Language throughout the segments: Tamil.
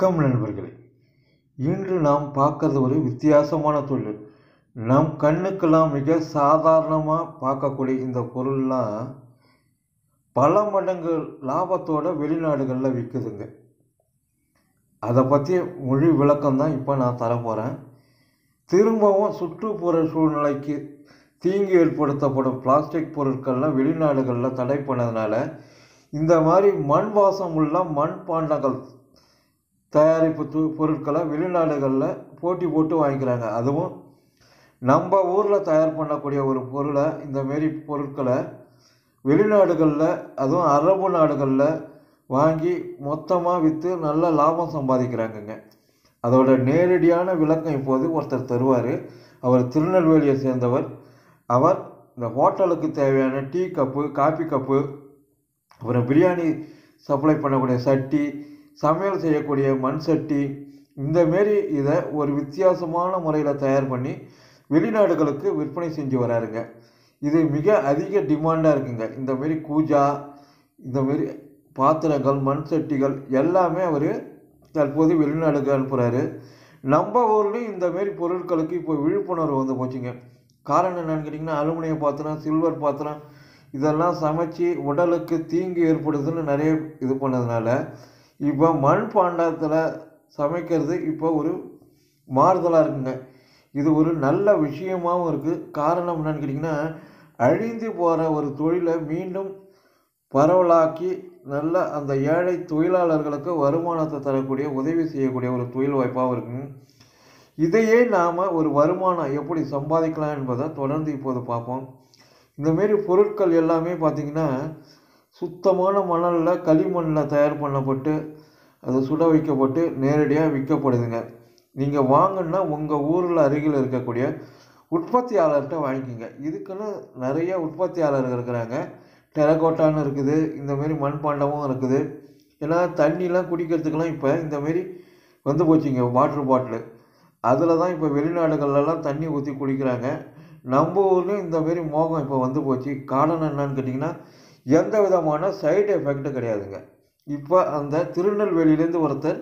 வணக்கம் நண்பர்களே. இன்று நாம் பார்க்கறது ஒரு வித்தியாசமான தொழில். நம் கண்ணுக்கெல்லாம் மிக சாதாரணமாக பார்க்கக்கூடிய இந்த பொருள்லாம் பல மடங்கு லாபத்தோட வெளிநாடுகளில் விற்குதுங்க அதை பற்றி மொழி விளக்கம் தான் இப்போ நான் தரப்போகிறேன் திரும்பவும் சுற்றுப்புற சூழ்நிலைக்கு தீங்கு ஏற்படுத்தப்படும் பிளாஸ்டிக் பொருட்கள்லாம் வெளிநாடுகளில் தடை பண்ணதுனால இந்த மாதிரி மண் வாசம் உள்ள மண் பாண்டங்கள் தயாரிப்பு து பொருட்களை வெளிநாடுகளில் போட்டி போட்டு வாங்கிக்கிறாங்க. அதுவும் நம்ம ஊரில் தயார் பண்ணக்கூடிய ஒரு பொருளை இந்த மாரி பொருட்களை வெளிநாடுகளில் அதுவும் அரபு நாடுகளில் வாங்கி மொத்தமாக விற்று நல்ல லாபம் சம்பாதிக்கிறாங்கங்க. அதோட நேரடியான விளக்கம் இப்போது ஒருத்தர் தருவார். அவர் திருநெல்வேலியை சேர்ந்தவர். அவர் இந்த ஹோட்டலுக்கு தேவையான டீ கப்பு காபி கப்பு அப்புறம் பிரியாணி சப்ளை பண்ணக்கூடிய சட்டி சமையல் செய்யக்கூடிய மண் சட்டி இந்தமாரி இதை ஒரு வித்தியாசமான முறையில் தயார் பண்ணி வெளிநாடுகளுக்கு விற்பனை செஞ்சு வராருங்க. இது மிக அதிக டிமாண்டாக இருக்குங்க. இந்தமாரி கூஜா இந்தமாரி பாத்திரங்கள் மண் சட்டிகள் எல்லாமே அவர் தற்போது வெளிநாடுக்கு அனுப்புகிறாரு நம்ம ஊர்லேயும் இந்தமாரி பொருட்களுக்கு இப்போ விழிப்புணர்வு வந்து போச்சுங்க. காரணம் என்னன்னு கேட்டிங்கன்னா அலுமினிய பாத்திரம் சில்வர் பாத்திரம் இதெல்லாம் சமைச்சு உடலுக்கு தீங்கு ஏற்படுதுன்னு நிறைய இது பண்ணதுனால இப்போ மண் பாண்டத்தில் சமைக்கிறது இப்போ ஒரு மாறுதலாக இருக்குங்க. இது ஒரு நல்ல விஷயமாகவும் இருக்குது காரணம் என்னன்னு கேட்டிங்கன்னா அழிந்து போகிற ஒரு தொழிலை மீண்டும் பரவலாக்கி நல்ல அந்த ஏழை தொழிலாளர்களுக்கு வருமானத்தை தரக்கூடிய உதவி செய்யக்கூடிய ஒரு தொழில் வாய்ப்பாகவும் இருக்குங்க. இதையே நாம் ஒரு வருமானம் எப்படி சம்பாதிக்கலாம் என்பதை தொடர்ந்து இப்போது பார்ப்போம். இந்தமாரி பொருட்கள் எல்லாமே பார்த்திங்கன்னா சுத்தமான மணலில் களிமண்ணில் தயார் பண்ணப்பட்டு அது சுட வைக்கப்பட்டு நேரடியாக விற்கப்படுதுங்க. நீங்கள் வாங்கினா உங்கள் ஊரில் அருகில் இருக்கக்கூடிய உற்பத்தியாளர்கிட்ட வாங்கிக்கோங்க. இதுக்குன்னு நிறைய உற்பத்தியாளர்கள் இருக்கிறாங்க. டெரகோட்டான்னு இருக்குது இந்தமாரி மண்பாண்டமும் இருக்குது. ஏன்னா தண்ணிலாம் குடிக்கிறதுக்கெலாம் இப்போ இந்தமாரி வந்து போச்சுங்க வாட்ரு பாட்டிலு அதில் தான் இப்போ வெளிநாடுகள்லாம் தண்ணி ஊற்றி குடிக்கிறாங்க. நம்ம ஊர்லேயும் இந்தமாரி மோகம் இப்போ வந்து போச்சு. காரணம் என்னன்னு கேட்டிங்கன்னா எந்த விதமான சைடு எஃபெக்ட்டும் கிடையாதுங்க. இப்போ அந்த திருநெல்வேலியிலேருந்து ஒருத்தர்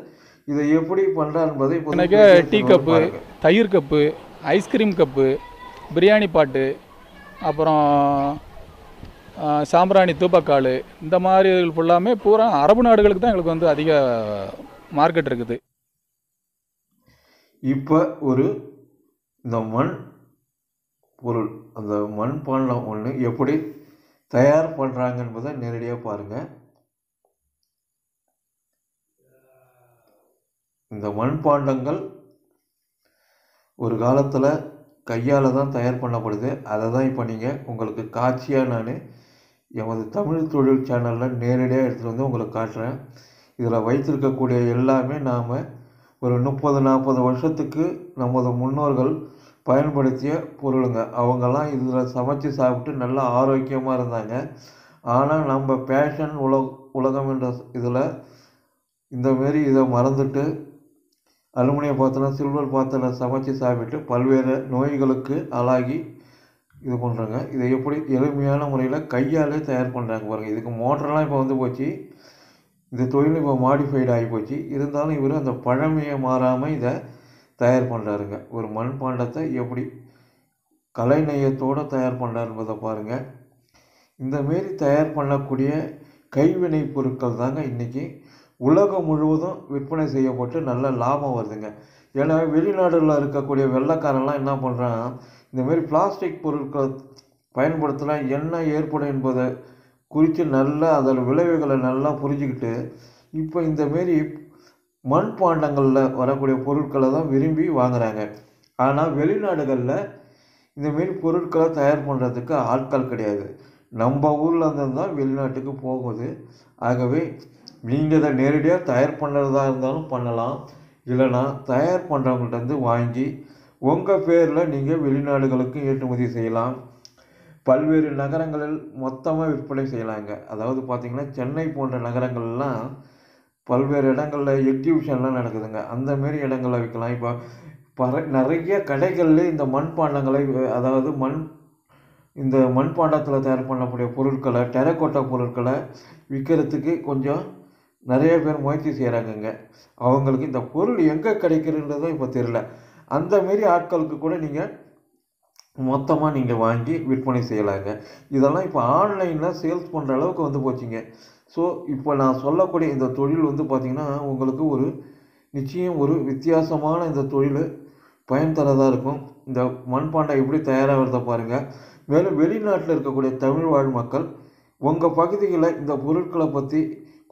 இதை எப்படி பண்ணுறார் என்பதை எனக்கு டீ கப்பு தயிர் cup ice cream cup biryani பாட்டு அப்புறம் சாம்பிராணி தூப்பக்கால் இந்த மாதிரி ஃபுல்லாமே பூரா அரபு நாடுகளுக்கு தான் எங்களுக்கு வந்து அதிக மார்க்கெட் இருக்குது. இப்போ ஒரு இந்த மண் பொருள் அந்த மண் பாண்டம் ஒன்று எப்படி தயார் பண்ணுறாங்க என்பதை நேரடியாக பாருங்கள் இந்த மண்பாண்டங்கள் ஒரு காலத்தில் கையால் தான் தயார் பண்ணப்படுது. அதை தான் இப்போ நீங்கள் உங்களுக்கு காட்சியாக நான் எமது தமிழ் தொழில் சேனலில் நேரடியாக எடுத்துகிட்டு வந்து உங்களுக்கு காட்டுறேன். இதில் வைத்திருக்கக்கூடிய எல்லாமே நாம் ஒரு முப்பது நாற்பது வருஷத்துக்கு நமது முன்னோர்கள் பயன்படுத்திய பொருளுங்க. அவங்கெல்லாம் இதில் சமைச்சு சாப்பிட்டு நல்லா ஆரோக்கியமாக இருந்தாங்க. ஆனால் நம்ம பேஷன் உலக உலகம் என்ற இதில் இந்தமாரி இதை மறந்துட்டு அலுமினிய பாத்திரம் சில்வர் பாத்திரம் சமைச்சு சாப்பிட்டு பல்வேறு நோய்களுக்கு ஆளாகி இது பண்ணுறாங்க இதை எப்படி எளிமையான முறையில் கையாலே தயார் பண்ணுறாங்க பாருங்கள் இதுக்கு மோட்டர்லாம் இப்போ வந்து போச்சு. இந்த தொழில் இப்போ மாடிஃபைடு ஆகி போச்சு. இருந்தாலும் இவர் அந்த பழமையை மாறாமல் இதை தயார் பண்ணுறாருங்க ஒரு மண்பாண்டத்தை எப்படி கலை நயத்தோடு தயார் பண்ணுறாரு என்பதை பாருங்கள் இந்தமாரி தயார் பண்ணக்கூடிய கைவினை பொருட்கள் தாங்க இன்றைக்கி உலகம் முழுவதும் விற்பனை செய்யப்பட்டு நல்ல லாபம் வருதுங்க. ஏன்னா வெளிநாடுகளில் இருக்கக்கூடிய வெள்ளைக்காரன்லாம் என்ன பண்ணுறான் இந்தமாரி பிளாஸ்டிக் பொருட்களை பயன்படுத்தினா என்ன ஏற்படும் என்பதை குறித்து நல்லா அதோட விளைவுகளை நல்லா புரிஞ்சுக்கிட்டு இப்போ இந்தமாரி மண்பாண்டங்களில் வரக்கூடிய பொருட்களை தான் விரும்பி வாங்குறாங்க. ஆனால் வெளிநாடுகளில் இந்தமாரி பொருட்களை தயார் பண்ணுறதுக்கு ஆட்கள் கிடையாது. நம்ம ஊரில் இருந்து தான் வெளிநாட்டுக்கு போகுது. ஆகவே நீங்கள் இதை நேரடியாக தயார் பண்ணுறதா இருந்தாலும் பண்ணலாம். இல்லைனா தயார் பண்ணுறவங்கள்ட்ட இருந்து வாங்கி உங்கள் பேரில் நீங்கள் வெளிநாடுகளுக்கு ஏற்றுமதி செய்யலாம். பல்வேறு நகரங்களில் மொத்தமாக விற்பனை செய்யலாங்க. அதாவது பார்த்திங்கன்னா சென்னை போன்ற நகரங்கள்லாம் பல்வேறு இடங்களில் எக்ஸிபிஷன்லாம் நடக்குதுங்க. அந்தமாரி இடங்களில் விற்கலாம் இப்போ பற நிறைய கடைகளில் இந்த மண்பாண்டங்களை அதாவது மண் இந்த மண்பாண்டத்தில் தயார் பண்ணக்கூடிய பொருட்களை டெரக்கோட்டா பொருட்களை விற்கிறதுக்கு கொஞ்சம் நிறைய பேர் முயற்சி செய்கிறாங்கங்க அவங்களுக்கு இந்த பொருள் எங்கே கிடைக்கிறதுன்றதும் இப்போ தெரியல. அந்த மாரி ஆட்களுக்கு கூட நீங்கள் மொத்தமாக நீங்கள் வாங்கி விற்பனை செய்யலாங்க. இதெல்லாம் இப்போ ஆன்லைனில் சேல்ஸ் பண்ணுற அளவுக்கு வந்து போச்சுங்க. ஸோ இப்போ நான் சொல்லக்கூடிய இந்த தொழில் வந்து பார்த்திங்கன்னா உங்களுக்கு ஒரு நிச்சயம் ஒரு வித்தியாசமான இந்த தொழில் பயன் தரதாக இருக்கும். இந்த மண்பாண்டம் எப்படி தயாராகிறத பாருங்கள் மேலும் வெளிநாட்டில் இருக்கக்கூடிய தமிழ் வாழ் மக்கள் உங்கள் பகுதியில் இந்த பொருட்களை பற்றி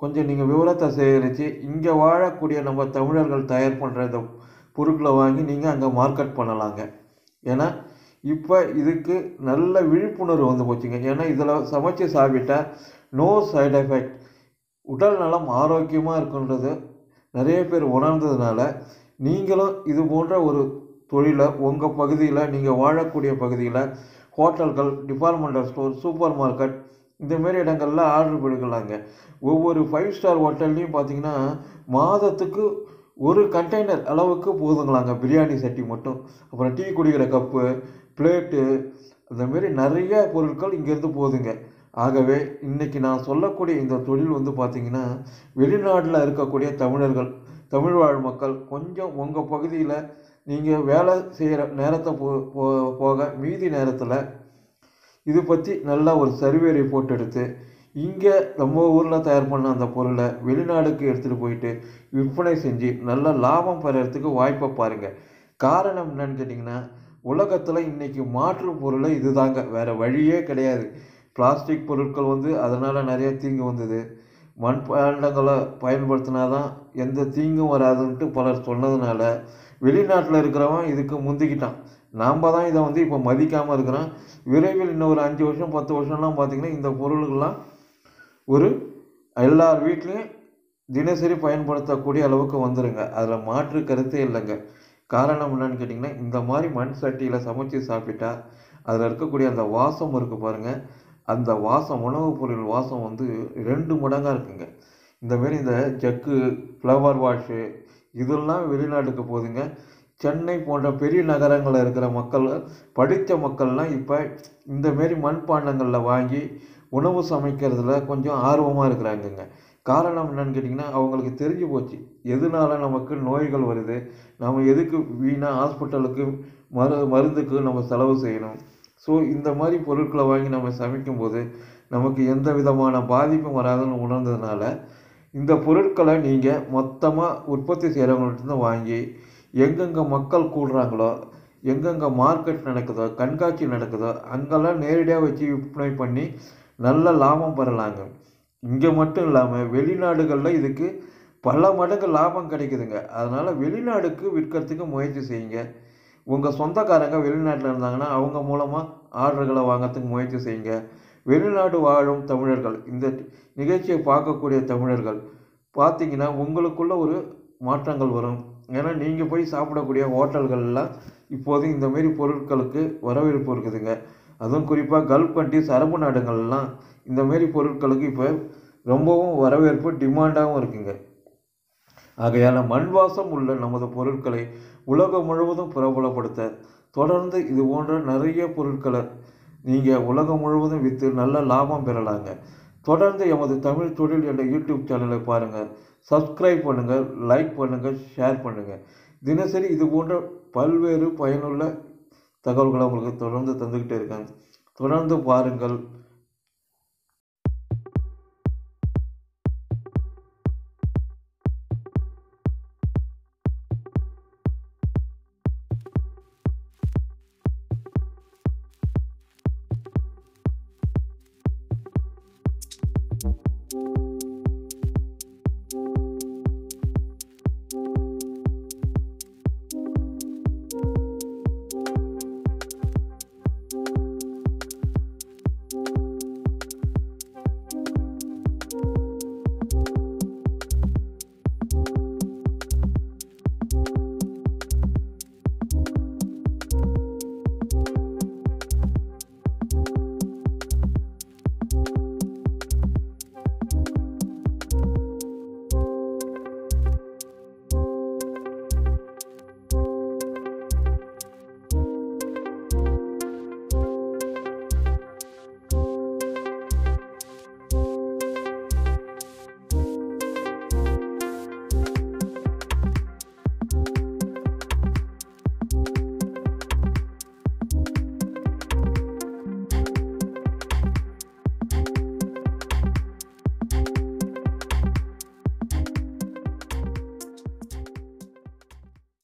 கொஞ்சம் நீங்கள் விவரத்தை சேகரித்து இங்கே வாழக்கூடிய நம்ம தமிழர்கள் தயார் பண்ணுற இந்த பொருட்களை வாங்கி நீங்கள் அங்கே மார்க்கெட் பண்ணலாங்க. ஏன்னா இப்போ இதுக்கு நல்ல விழிப்புணர்வு வந்து போச்சுங்க. ஏன்னா இதில் சமைச்சு சாப்பிட்டா நோ சைடு எஃபெக்ட் உடல் நலம் ஆரோக்கியமாக இருக்குன்றது நிறைய பேர் உணர்ந்ததுனால நீங்களும் இது போன்ற ஒரு தொழிலை உங்கள் பகுதியில் நீங்கள் வாழக்கூடிய பகுதியில் ஹோட்டல்கள் டிபார்ட்மெண்டல் ஸ்டோர் சூப்பர் மார்க்கெட் இந்தமாரி இடங்கள்ல ஆர்டர் பண்ணிக்கலாங்க ஒவ்வொரு ஃபைவ் ஸ்டார் ஹோட்டல்லையும் பார்த்தீங்கன்னா மாதத்துக்கு ஒரு கண்டெய்னர் அளவுக்கு போதுங்களாங்க. பிரியாணி சட்டி மட்டும். அப்புறம் டீ குடிக்கிற கப்பு பிளேட்டு அந்தமாரி நிறைய பொருட்கள் இங்கேருந்து போகுதுங்க ஆகவே இன்றைக்கி நான் சொல்லக்கூடிய இந்த தொழில் வந்து பார்த்திங்கன்னா வெளிநாட்டில் இருக்கக்கூடிய தமிழர்கள் தமிழ் வாழ் மக்கள் கொஞ்சம் உங்கள் பகுதியில் நீங்கள் வேலை செய்கிற நேரத்தை போ போ- போக மீதி நேரத்தில் இது பற்றி நல்லா ஒரு சர்வே ரிப்போர்ட் எடுத்து இங்கே நம்ம ஊரில் தயார் பண்ண அந்த பொருளை வெளிநாடுக்கு எடுத்துகிட்டு போயிட்டு விற்பனை செஞ்சு நல்ல லாபம் பெறறதுக்கு வாய்ப்பை பாருங்கள் காரணம் என்னன்னு கேட்டிங்கன்னா உலகத்தில் இன்றைக்கி மாற்று பொருளை இதுதாங்க. வேறு வழியே கிடையாது. பிளாஸ்டிக் பொருட்கள் வந்து அதனால் நிறைய தீங்கு வந்தது. மண்பாண்டங்களை பயன்படுத்தினா தான் எந்த தீங்கும் வராதுன்ட்டு பலர் சொன்னதுனால வெளிநாட்டில் இருக்கிறவன் இதுக்கு முந்திக்கிட்டான். நாம் தான் இதை வந்து இப்போ மதிக்காமல் இருக்கிறோம். விரைவில் இன்னும் ஒரு அஞ்சு வருஷம் பத்து வருஷம்லாம் பார்த்திங்கன்னா இந்த பொருளுக்கெல்லாம் ஒரு எல்லார் வீட்லேயும் தினசரி பயன்படுத்தக்கூடிய அளவுக்கு வந்துடுங்க அதில் மாற்று கருத்தே இல்லைங்க. காரணம் என்னன்னு கேட்டிங்கன்னா இந்த மாதிரி மண் சட்டியில் சமைச்சு சாப்பிட்டா அதில் இருக்கக்கூடிய அந்த வாசம் இருக்குது பாருங்கள் அந்த வாசம் உணவுப் பொருள் வாசம் வந்து ரெண்டு மடங்காக இருக்குங்க. இந்தமாரி இந்த ஜக்கு ஃப்ளவர் வாஷு இதெல்லாம் வெளிநாட்டுக்கு போகுதுங்க. சென்னை போன்ற பெரிய நகரங்களில் இருக்கிற மக்கள் படித்த மக்கள்லாம் இப்போ இந்த மாரி மண்பாண்டங்களில் வாங்கி உணவு சமைக்கிறதுல கொஞ்சம் ஆர்வமாக இருக்கிறாங்கங்க. காரணம் என்னன்னு கேட்டிங்கன்னா அவங்களுக்கு தெரிஞ்சு போச்சு. எதனால நமக்கு நோய்கள் வருது? நம்ம எதுக்கு வீணாக ஹாஸ்பிட்டலுக்கு மரு மருந்துக்கு நம்ம செலவு செய்யணும்? ஸோ இந்த மாதிரி பொருட்களை வாங்கி நம்ம சமைக்கும்போது நமக்கு எந்த விதமான பாதிப்பும் வராதுன்னு உணர்ந்ததுனால இந்த பொருட்களை நீங்கள் மொத்தமாக உற்பத்தி செய்கிறவங்கள்ட்ட வாங்கி எங்கெங்கே மக்கள் கூடுறாங்களோ எங்கெங்கே மார்க்கெட் நடக்குதோ கண்காட்சி நடக்குதோ அங்கெல்லாம் நேரடியாக வச்சு விற்பனை பண்ணி நல்ல லாபம் பெறலாங்க. இங்கே மட்டும் இல்லாமல் வெளிநாடுகளில் இதுக்கு பல மடங்கு லாபம் கிடைக்குதுங்க. அதனால் வெளிநாடுக்கு விற்கிறதுக்கு முயற்சி செய்யுங்க. உங்கள் சொந்தக்காரங்க வெளிநாட்டில் இருந்தாங்கன்னா அவங்க மூலமாக ஆர்டர்களை வாங்கிறதுக்கு முயற்சி செய்யுங்க. வெளிநாடு வாழும் தமிழர்கள் இந்த நிகழ்ச்சியை பார்க்கக்கூடிய தமிழர்கள் பார்த்தீங்கன்னா உங்களுக்குள்ள ஒரு மாற்றங்கள் வரும். ஏன்னா நீங்கள் போய் சாப்பிடக்கூடிய ஹோட்டல்கள்லாம் இப்போது இந்த மாரி பொருட்களுக்கு வரவேற்பு இருக்குதுங்க. அதுவும் குறிப்பாக கல்ஃப் கண்ட்ரிஸ் அரபு நாடுகள்லாம் இந்த மாரி பொருட்களுக்கு இப்போ ரொம்பவும் வரவேற்பு டிமாண்டாகவும் இருக்குங்க. ஆகையால் மண் வாசம் உள்ள நமது பொருட்களை உலகம் முழுவதும் பிரபலப்படுத்த தொடர்ந்து இது போன்ற நிறைய பொருட்களை நீங்கள் உலகம் முழுவதும் விற்று நல்ல லாபம் பெறலாங்க. தொடர்ந்து எமது தமிழ் தொழில் என்ற யூடியூப் சேனலை பாருங்கள் சப்ஸ்கிரைப் பண்ணுங்கள் லைக் பண்ணுங்கள் ஷேர் பண்ணுங்கள் தினசரி இது போன்ற பல்வேறு பயனுள்ள தகவல்களை உங்களுக்கு தொடர்ந்து தந்துக்கிட்டே இருக்காங்க தொடர்ந்து பாருங்கள்.